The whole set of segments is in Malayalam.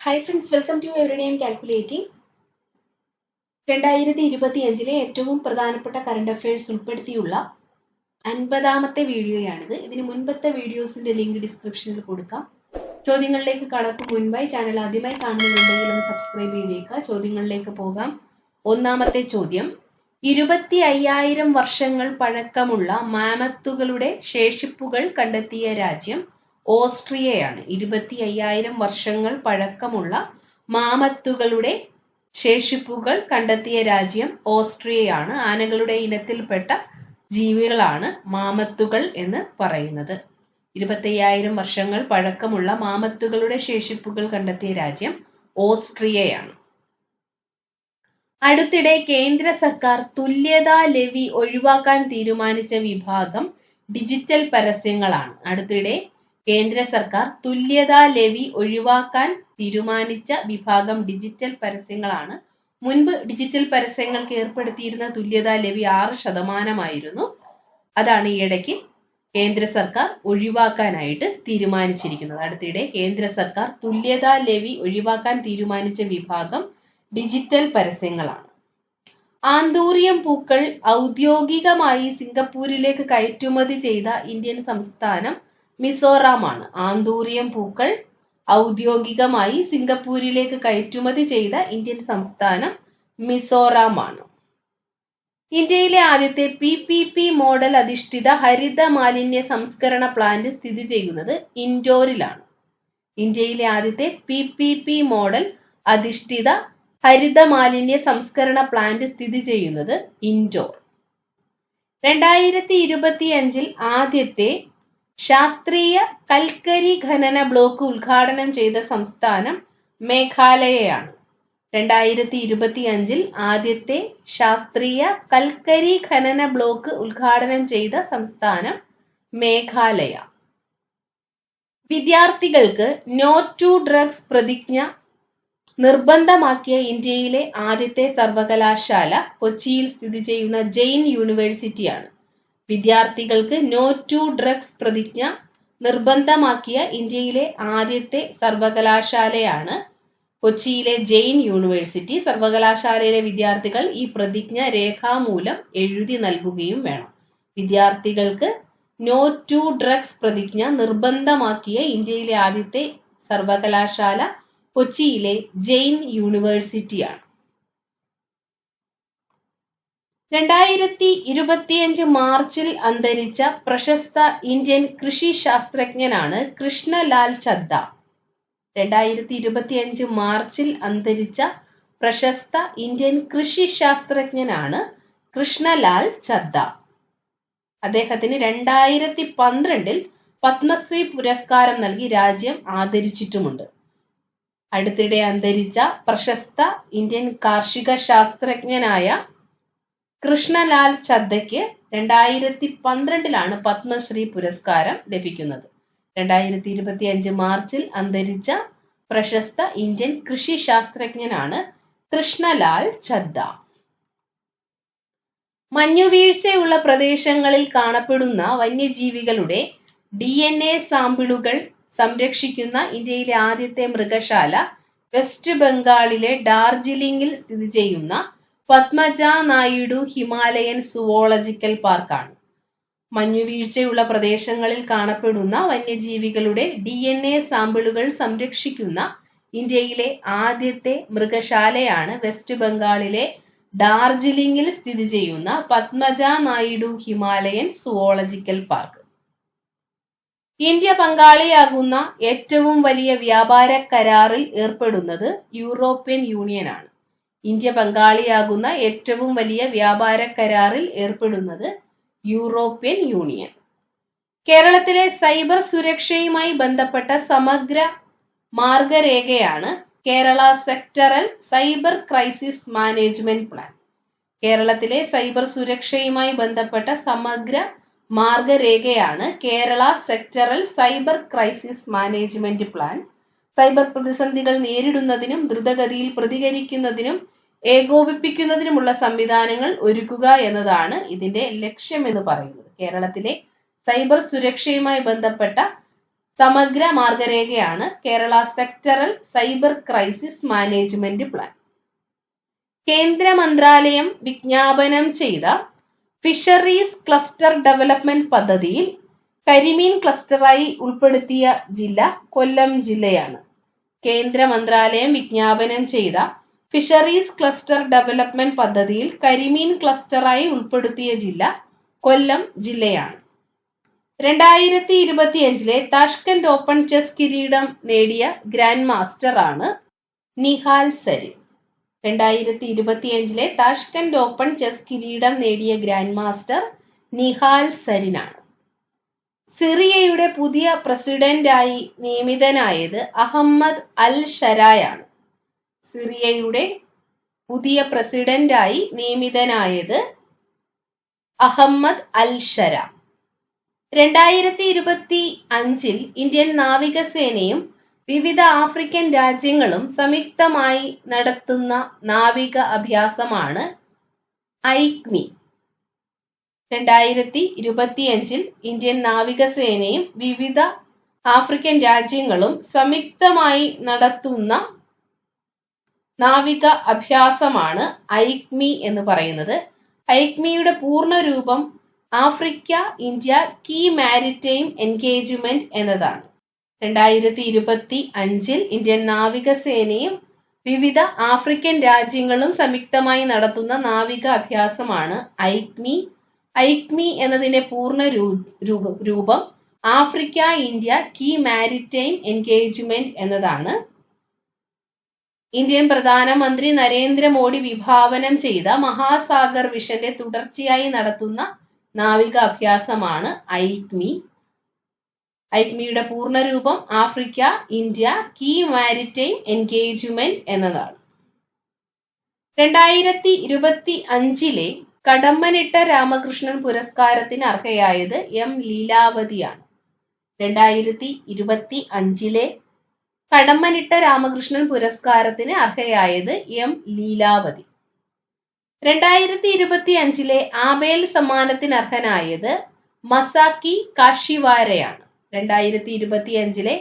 Hi friends welcome to every day calculating രണ്ടായിരത്തി ഇരുപത്തി അഞ്ചിലെ ഏറ്റവും പ്രധാനപ്പെട്ട കറണ്ട് അഫയേഴ്സ് ഉൾപ്പെടുത്തിയുള്ള അൻപതാമത്തെ വീഡിയോയാണിത്. ഇതിന് മുൻപത്തെ വീഡിയോസിന്റെ ലിങ്ക് ഡിസ്ക്രിപ്ഷനിൽ കൊടുക്കാം. ചോദ്യങ്ങളിലേക്ക് കടക്കും മുൻപായി ചാനൽ ആദ്യമായി കാണുന്നുണ്ടെങ്കിൽ ഒന്ന് സബ്സ്ക്രൈബ് ചെയ്തേക്കുക. ചോദ്യങ്ങളിലേക്ക് പോകാം. ഒന്നാമത്തെ ചോദ്യം. ഇരുപത്തി അയ്യായിരം വർഷങ്ങൾ പഴക്കമുള്ള മാമത്തുകളുടെ ശേഷിപ്പുകൾ കണ്ടെത്തിയ രാജ്യം ഓസ്ട്രിയയാണ്. ഇരുപത്തി അയ്യായിരം വർഷങ്ങൾ പഴക്കമുള്ള മാമത്തുകളുടെ ശേഷിപ്പുകൾ കണ്ടെത്തിയ രാജ്യം ഓസ്ട്രിയയാണ്. ആനകളുടെ ഇനത്തിൽപ്പെട്ട ജീവികളാണ് മാമത്തുകൾ എന്ന് പറയുന്നത്. ഇരുപത്തയ്യായിരം വർഷങ്ങൾ പഴക്കമുള്ള മാമത്തുകളുടെ ശേഷിപ്പുകൾ കണ്ടെത്തിയ രാജ്യം ഓസ്ട്രിയയാണ്. അടുത്തിടെ കേന്ദ്ര സർക്കാർ തുല്യതാ ലെവി ഒഴിവാക്കാൻ തീരുമാനിച്ച വിഭാഗം ഡിജിറ്റൽ പരസ്യങ്ങളാണ്. അടുത്തിടെ കേന്ദ്ര സർക്കാർ തുല്യതാ ലെവി ഒഴിവാക്കാൻ തീരുമാനിച്ച വിഭാഗം ഡിജിറ്റൽ പരസ്യങ്ങളാണ്. മുൻപ് ഡിജിറ്റൽ പരസ്യങ്ങൾക്ക് ഏർപ്പെടുത്തിയിരുന്ന തുല്യതാ ലെവി ആറ് ശതമാനമായിരുന്നു. അതാണ് ഈ ഇടയ്ക്ക് കേന്ദ്ര സർക്കാർ ഒഴിവാക്കാനായിട്ട് തീരുമാനിച്ചിരിക്കുന്നത്. അടുത്തിടെ കേന്ദ്ര സർക്കാർ തുല്യതാ ലെവി ഒഴിവാക്കാൻ തീരുമാനിച്ച വിഭാഗം ഡിജിറ്റൽ പരസ്യങ്ങളാണ്. ആന്തൂറിയം പൂക്കൾ ഔദ്യോഗികമായി സിംഗപ്പൂരിലേക്ക് കയറ്റുമതി ചെയ്ത ഇന്ത്യൻ സംസ്ഥാനം മിസോറാമാണ്. ആന്തൂറിയം പൂക്കൾ ഔദ്യോഗികമായി സിംഗപ്പൂരിലേക്ക് കയറ്റുമതി ചെയ്ത ഇന്ത്യൻ സംസ്ഥാനം മിസോറാമാണ്. ഇന്ത്യയിലെ ആദ്യത്തെ പി പി പി മോഡൽ അധിഷ്ഠിത ഹരിത മാലിന്യ സംസ്കരണ പ്ലാന്റ് സ്ഥിതി ചെയ്യുന്നത് ഇൻഡോറിലാണ്. ഇന്ത്യയിലെ ആദ്യത്തെ പി പി പി മോഡൽ അധിഷ്ഠിത ഹരിത മാലിന്യ സംസ്കരണ പ്ലാന്റ് സ്ഥിതി ചെയ്യുന്നത് ഇൻഡോർ. രണ്ടായിരത്തി ഇരുപത്തി അഞ്ചിൽ ആദ്യത്തെ ശാസ്ത്രീയ കൽക്കരി ഖനന ബ്ലോക്ക് ഉദ്ഘാടനം ചെയ്ത സംസ്ഥാനം മേഘാലയയാണ്. രണ്ടായിരത്തി ഇരുപത്തി അഞ്ചിൽ ആദ്യത്തെ ശാസ്ത്രീയ കൽക്കരി ഖനന ബ്ലോക്ക് ഉദ്ഘാടനം ചെയ്ത സംസ്ഥാനം മേഘാലയ. വിദ്യാർത്ഥികൾക്ക് നോ ടു ഡ്രഗ്സ് പ്രതിജ്ഞ നിർബന്ധമാക്കിയ ഇന്ത്യയിലെ ആദ്യത്തെ സർവകലാശാല കൊച്ചിയിൽ സ്ഥിതി ചെയ്യുന്ന ജെയിൻ യൂണിവേഴ്സിറ്റിയാണ്. വിദ്യാർത്ഥികൾക്ക് നോ ടു ഡ്രഗ്സ് പ്രതിജ്ഞ നിർബന്ധമാക്കിയ ഇന്ത്യയിലെ ആദ്യത്തെ സർവകലാശാലയാണ് കൊച്ചിയിലെ ജെയിൻ യൂണിവേഴ്സിറ്റി. സർവകലാശാലയിലെ വിദ്യാർത്ഥികൾ ഈ പ്രതിജ്ഞ രേഖാമൂലം എഴുതി നൽകുകയും വേണം. വിദ്യാർത്ഥികൾക്ക് നോ ടു ഡ്രഗ്സ് പ്രതിജ്ഞ നിർബന്ധമാക്കിയ ഇന്ത്യയിലെ ആദ്യത്തെ സർവകലാശാല കൊച്ചിയിലെ ജെയിൻ യൂണിവേഴ്സിറ്റിയാണ്. രണ്ടായിരത്തി ഇരുപത്തിയഞ്ച് മാർച്ചിൽ അന്തരിച്ച പ്രശസ്ത ഇന്ത്യൻ കൃഷി ശാസ്ത്രജ്ഞനാണ് കൃഷ്ണലാൽ ചദ്ദ. രണ്ടായിരത്തി ഇരുപത്തിയഞ്ച് മാർച്ചിൽ അന്തരിച്ച പ്രശസ്ത ഇന്ത്യൻ കൃഷി ശാസ്ത്രജ്ഞനാണ് കൃഷ്ണലാൽ ചദ്ദ. അദ്ദേഹത്തിന് രണ്ടായിരത്തി പന്ത്രണ്ടിൽ പത്മശ്രീ പുരസ്കാരം നൽകി രാജ്യം ആദരിച്ചിട്ടുമുണ്ട്. അടുത്തിടെ അന്തരിച്ച പ്രശസ്ത ഇന്ത്യൻ കാർഷിക ശാസ്ത്രജ്ഞനായ കൃഷ്ണലാൽ ചദ്ദയ്ക്ക് രണ്ടായിരത്തി പന്ത്രണ്ടിലാണ് പത്മശ്രീ പുരസ്കാരം ലഭിക്കുന്നത്. രണ്ടായിരത്തി ഇരുപത്തി അഞ്ച് മാർച്ചിൽ അന്തരിച്ച പ്രശസ്ത ഇന്ത്യൻ കൃഷി ശാസ്ത്രജ്ഞനാണ് കൃഷ്ണലാൽ ചദ്ദ മഞ്ഞുവീഴ്ചയുള്ള പ്രദേശങ്ങളിൽ കാണപ്പെടുന്ന വന്യജീവികളുടെ ഡി എൻ എ സാമ്പിളുകൾ സംരക്ഷിക്കുന്ന ഇന്ത്യയിലെ ആദ്യത്തെ മൃഗശാല വെസ്റ്റ് ബംഗാളിലെ ഡാർജിലിംഗിൽ സ്ഥിതി ചെയ്യുന്ന പത്മജ നായിഡു ഹിമാലയൻ സുവോളജിക്കൽ പാർക്കാണ്. മഞ്ഞുവീഴ്ചയുള്ള പ്രദേശങ്ങളിൽ കാണപ്പെടുന്ന വന്യജീവികളുടെ ഡി എൻ എ സാമ്പിളുകൾ സംരക്ഷിക്കുന്ന ഇന്ത്യയിലെ ആദ്യത്തെ മൃഗശാലയാണ് വെസ്റ്റ് ബംഗാളിലെ ഡാർജിലിംഗിൽ സ്ഥിതി ചെയ്യുന്ന Padmaja Naidu Himalayan zoological park. India പങ്കാളിയാകുന്ന ഏറ്റവും വലിയ വ്യാപാര കരാറിൽ ഏർപ്പെടുന്നത് യൂറോപ്യൻ യൂണിയനാണ്. ഇന്ത്യ പങ്കാളിയാകുന്ന ഏറ്റവും വലിയ വ്യാപാര കരാറിൽ ഏർപ്പെടുന്നത് യൂറോപ്യൻ യൂണിയൻ. കേരളത്തിലെ സൈബർ സുരക്ഷയുമായി ബന്ധപ്പെട്ട സമഗ്ര മാർഗരേഖയാണ് Kerala sectoral cyber crisis management plan. കേരളത്തിലെ സൈബർ സുരക്ഷയുമായി ബന്ധപ്പെട്ട സമഗ്ര മാർഗരേഖയാണ് Kerala sectoral cyber crisis management plan. Cyber പ്രതിസന്ധികൾ നേരിടുന്നതിനും ദ്രുതഗതിയിൽ പ്രതികരിക്കുന്നതിനും ഏകോപിപ്പിക്കുന്നതിനുമുള്ള സംവിധാനങ്ങൾ ഒരുക്കുക എന്നതാണ് ഇതിന്റെ ലക്ഷ്യം എന്ന് പറയുന്നത്. കേരളത്തിലെ സൈബർ സുരക്ഷയുമായി ബന്ധപ്പെട്ട സമഗ്ര മാർഗരേഖയാണ് Kerala sectoral cyber crisis management plan. കേന്ദ്ര മന്ത്രാലയം വിജ്ഞാപനം ചെയ്ത ഫിഷറീസ് ക്ലസ്റ്റർ ഡെവലപ്മെന്റ് പദ്ധതിയിൽ കരിമീൻ ക്ലസ്റ്ററായി ഉൾപ്പെടുത്തിയ ജില്ല കൊല്ലം ജില്ലയാണ്. കേന്ദ്ര മന്ത്രാലയം വിജ്ഞാപനം ചെയ്ത ഫിഷറീസ് ക്ലസ്റ്റർ ഡെവലപ്മെന്റ് പദ്ധതിയിൽ കരിമീൻ ക്ലസ്റ്ററായി ഉൾപ്പെടുത്തിയ ജില്ല കൊല്ലം ജില്ലയാണ്. രണ്ടായിരത്തി ഇരുപത്തിയഞ്ചിലെ താഷ്കന്റ് ഓപ്പൺ ചെസ് കിരീടം നേടിയ ഗ്രാൻഡ് മാസ്റ്റർ ആണ് നിഹാൽ സരി രണ്ടായിരത്തി ഇരുപത്തിയഞ്ചിലെ താഷ്കന്റ് ഓപ്പൺ ചെസ് കിരീടം നേടിയ ഗ്രാൻഡ് മാസ്റ്റർ നിഹാൽ സരിനാണ്. സിറിയയുടെ പുതിയ പ്രസിഡന്റായി നിയമിതനായത് അഹമ്മദ് അൽ ഷരായാണ് സിറിയയുടെ പുതിയ പ്രസിഡന്റായി നിയമിതനായത് അഹമ്മദ് അൽ ഷര രണ്ടായിരത്തി ഇരുപത്തി അഞ്ചിൽ ഇന്ത്യൻ നാവികസേനയും വിവിധ ആഫ്രിക്കൻ രാജ്യങ്ങളും സംയുക്തമായി നടത്തുന്ന നാവിക അഭ്യാസമാണ് ഐക്മി. രണ്ടായിരത്തി ഇരുപത്തിയഞ്ചിൽ ഇന്ത്യൻ നാവികസേനയും വിവിധ ആഫ്രിക്കൻ രാജ്യങ്ങളും സംയുക്തമായി നടത്തുന്ന നാവിക അഭ്യാസമാണ് ഐക്മി എന്ന് പറയുന്നത്. ഐക്മിയുടെ പൂർണ രൂപം Africa India key maritime engagement എന്നതാണ്. രണ്ടായിരത്തി ഇരുപത്തി അഞ്ചിൽ ഇന്ത്യൻ നാവികസേനയും വിവിധ ആഫ്രിക്കൻ രാജ്യങ്ങളും സംയുക്തമായി നടത്തുന്ന നാവിക അഭ്യാസമാണ് ഐക്മി. ഐക്മി എന്നതിന്റെ പൂർണ രൂപം Africa India key maritime engagement എന്നതാണ്. ഇന്ത്യൻ പ്രധാനമന്ത്രി നരേന്ദ്രമോദി വിഭാവനം ചെയ്ത മഹാസാഗർ വിഷന്റെ തുടർച്ചയായി നടത്തുന്ന നാവിക അഭ്യാസമാണ് ഐക്മി. ഐക്മിയുടെ പൂർണരൂപം Africa India key maritime engagement എന്നതാണ്. രണ്ടായിരത്തി ഇരുപത്തി അഞ്ചിലെ കടമ്മനിട്ട രാമകൃഷ്ണൻ പുരസ്കാരത്തിന് അർഹയായത് എം ലീലാവതിയാണ്. രണ്ടായിരത്തി ഇരുപത്തി അഞ്ചിലെ കടമ്മനിട്ട രാമകൃഷ്ണൻ പുരസ്കാരത്തിന് അർഹയായത് എം ലീലാവതി. രണ്ടായിരത്തി ഇരുപത്തി അഞ്ചിലെ ആബേൽ സമ്മാനത്തിന് അർഹനായത് മസാക്കി കാഷിവാരയാണ് രണ്ടായിരത്തി ഇരുപത്തി അഞ്ചിലെ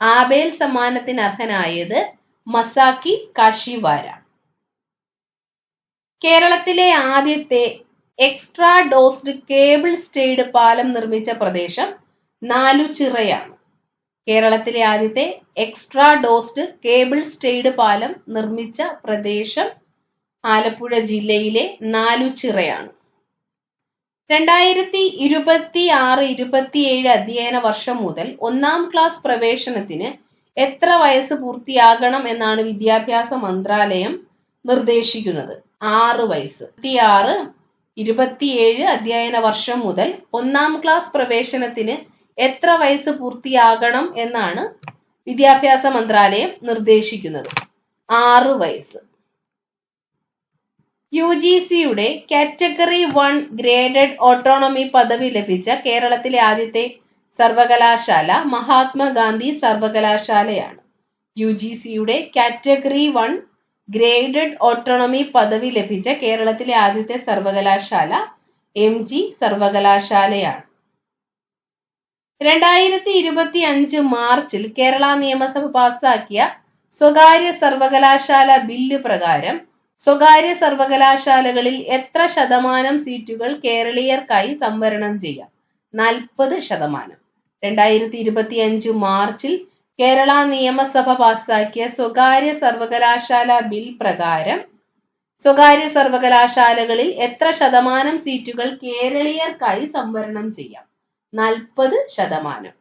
ആബേൽ സമ്മാനത്തിന് അർഹനായത് മസാക്കി കാഷിവാര കേരളത്തിലെ ആദ്യത്തെ എക്സ്ട്രാ ഡോസ്ഡ് കേബിൾ സ്റ്റേഡ് പാലം നിർമ്മിച്ച പ്രദേശം നാലുചിറയാണ്. കേരളത്തിലെ ആദ്യത്തെ എക്സ്ട്രാ ഡോസ്ഡ് കേബിൾ സ്റ്റേഡ് പാലം നിർമ്മിച്ച പ്രദേശം ആലപ്പുഴ ജില്ലയിലെ നാലുചിറയാണ്. രണ്ടായിരത്തി ഇരുപത്തി ആറ് ഇരുപത്തിയേഴ് അധ്യയന വർഷം മുതൽ ഒന്നാം ക്ലാസ് പ്രവേശനത്തിന് എത്ര വയസ്സ് പൂർത്തിയാകണം എന്നാണ് വിദ്യാഭ്യാസ മന്ത്രാലയം നിർദ്ദേശിക്കുന്നത്. ആറ് വയസ്സ്. ഇരുപത്തിയാറ് ഇരുപത്തിയേഴ് അധ്യയന വർഷം മുതൽ ഒന്നാം ക്ലാസ് പ്രവേശനത്തിന് എത്ര വയസ്സ് പൂർത്തിയാകണം എന്നാണ് വിദ്യാഭ്യാസ മന്ത്രാലയം നിർദ്ദേശിക്കുന്നത്. ആറ് വയസ്സ്. യു ജി സിയുടെ കാറ്റഗറി വൺ ഗ്രേഡഡ് ഓട്ടോണമി പദവി ലഭിച്ച കേരളത്തിലെ ആദ്യത്തെ സർവകലാശാല മഹാത്മാഗാന്ധി സർവകലാശാലയാണ്. യു ജി സിയുടെ കാറ്റഗറി വൺ ഗ്രേഡഡ് ഓട്ടോണമി പദവി ലഭിച്ച കേരളത്തിലെ ആദ്യത്തെ സർവകലാശാല എം ജി സർവകലാശാലയാണ്. രണ്ടായിരത്തി ഇരുപത്തി അഞ്ച് മാർച്ചിൽ കേരള നിയമസഭ പാസാക്കിയ സ്വകാര്യ സർവകലാശാല ബില്ല് പ്രകാരം സ്വകാര്യ സർവകലാശാലകളിൽ എത്ര ശതമാനം സീറ്റുകൾ കേരളീയർക്കായി സംവരണം ചെയ്യാം? നാൽപ്പത് ശതമാനം. രണ്ടായിരത്തി ഇരുപത്തി അഞ്ച് മാർച്ചിൽ കേരള നിയമസഭ പാസാക്കിയ സ്വകാര്യ സർവകലാശാല ബിൽ പ്രകാരം സ്വകാര്യ സർവകലാശാലകളിൽ എത്ര ശതമാനം സീറ്റുകൾ കേരളീയർക്കായി സംവരണം ചെയ്യാം? നാൽപ്പത് ശതമാനം.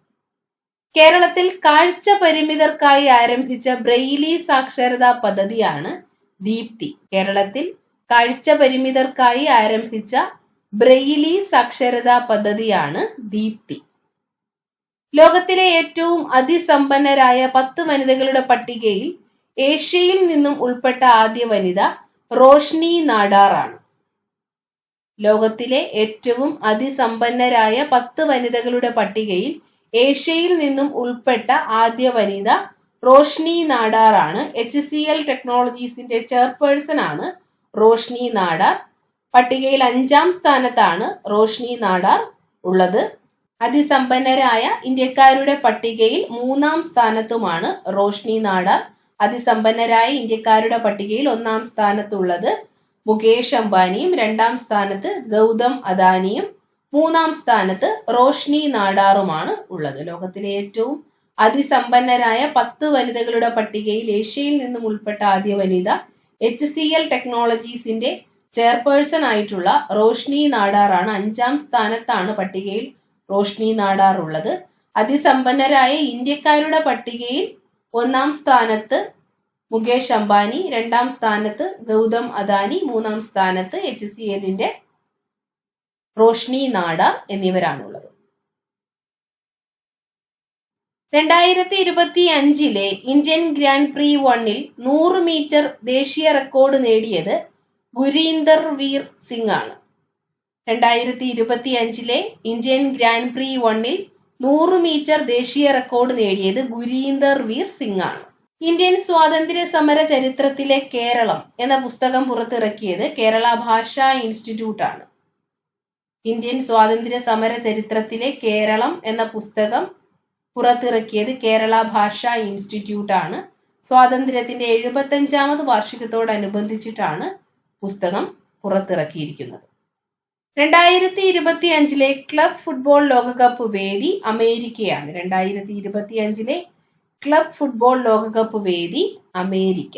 കേരളത്തിൽ കാഴ്ച പരിമിതർക്കായി ആരംഭിച്ച ബ്രെയിലി സാക്ഷരതാ പദ്ധതിയാണ് ദീപ്തി. കേരളത്തിൽ കാഴ്ച പരിമിതർക്കായി ആരംഭിച്ച ബ്രെയിലി സാക്ഷരതാ പദ്ധതിയാണ് ദീപ്തി. ലോകത്തിലെ ഏറ്റവും അതിസമ്പന്നരായ പത്ത് വനിതകളുടെ പട്ടികയിൽ ഏഷ്യയിൽ നിന്നും ഉൾപ്പെട്ട ആദ്യ വനിത റോഷ്നി നാടാറാണ് ലോകത്തിലെ ഏറ്റവും അതിസമ്പന്നരായ പത്ത് വനിതകളുടെ പട്ടികയിൽ ഏഷ്യയിൽ നിന്നും ഉൾപ്പെട്ട ആദ്യ വനിത റോഷ്നി നാടാറാണ് എച്ച് സി എൽ ടെക്നോളജീസിന്റെ ചെയർപേഴ്സൺ ആണ് റോഷ്നി നാടാർ പട്ടികയിൽ അഞ്ചാം സ്ഥാനത്താണ് റോഷ്നി നാടാർ ഉള്ളത്. അതിസമ്പന്നരായ ഇന്ത്യക്കാരുടെ പട്ടികയിൽ മൂന്നാം സ്ഥാനത്തുമാണ് റോഷ്നി നാടാർ അതിസമ്പന്നരായ ഇന്ത്യക്കാരുടെ പട്ടികയിൽ ഒന്നാം സ്ഥാനത്തുള്ളത് മുകേഷ് അംബാനിയും രണ്ടാം സ്ഥാനത്ത് ഗൗതം അദാനിയും മൂന്നാം സ്ഥാനത്ത് റോഷ്നി നാടാറുമാണ് ഉള്ളത്. ലോകത്തിലെ ഏറ്റവും അതിസമ്പന്നരായ പത്ത് വനിതകളുടെ പട്ടികയിൽ ഏഷ്യയിൽ നിന്നും ഉൾപ്പെട്ട ആദ്യ വനിത എച്ച് സി എൽ ടെക്നോളജീസിന്റെ ചെയർപേഴ്സൺ ആയിട്ടുള്ള റോഷ്നി നാടാറാണ് അഞ്ചാം സ്ഥാനത്താണ് പട്ടികയിൽ റോഷ്നി നാടാർ ഉള്ളത് അതിസമ്പന്നരായ ഇന്ത്യക്കാരുടെ പട്ടികയിൽ ഒന്നാം സ്ഥാനത്ത് മുകേഷ് അംബാനി രണ്ടാം സ്ഥാനത്ത് ഗൗതം അദാനി മൂന്നാം സ്ഥാനത്ത് എച്ച് സി എല്ലിന്റെ റോഷ്നി നാട എന്നിവരാണുള്ളത്. രണ്ടായിരത്തി ഇരുപത്തി അഞ്ചിലെ ഇന്ത്യൻ ഗ്രാൻഡ് പ്രീ വണ്ണിൽ നൂറ് മീറ്റർ ദേശീയ റെക്കോർഡ് നേടിയത് ഗുരീന്ദർ വീർ സിംഗ് ആണ്. രണ്ടായിരത്തി ഇരുപത്തി അഞ്ചിലെ ഇന്ത്യൻ ഗ്രാൻഡ് പ്രീ വണ്ണിൽ നൂറ് മീറ്റർ ദേശീയ റെക്കോർഡ് നേടിയത് ഗുരീന്ദർ വീർ സിംഗ് ആണ് ഇന്ത്യൻ സ്വാതന്ത്ര്യ സമര ചരിത്രത്തിലെ കേരളം എന്ന പുസ്തകം പുറത്തിറക്കിയത് കേരള ഭാഷാ ഇൻസ്റ്റിറ്റ്യൂട്ട് ആണ് ഇന്ത്യൻ സ്വാതന്ത്ര്യ സമര ചരിത്രത്തിലെ കേരളം എന്ന പുസ്തകം പുറത്തിറക്കിയത് കേരള ഭാഷാ ഇൻസ്റ്റിറ്റ്യൂട്ട് ആണ് സ്വാതന്ത്ര്യത്തിന്റെ എഴുപത്തഞ്ചാമത് വാർഷികത്തോടനുബന്ധിച്ചിട്ടാണ് പുസ്തകം പുറത്തിറക്കിയിരിക്കുന്നത്. രണ്ടായിരത്തി ഇരുപത്തി അഞ്ചിലെ ക്ലബ് ഫുട്ബോൾ ലോകകപ്പ് വേദി അമേരിക്കയാണ്. രണ്ടായിരത്തി ഇരുപത്തി അഞ്ചിലെ ക്ലബ് ഫുട്ബോൾ ലോകകപ്പ് വേദി അമേരിക്ക.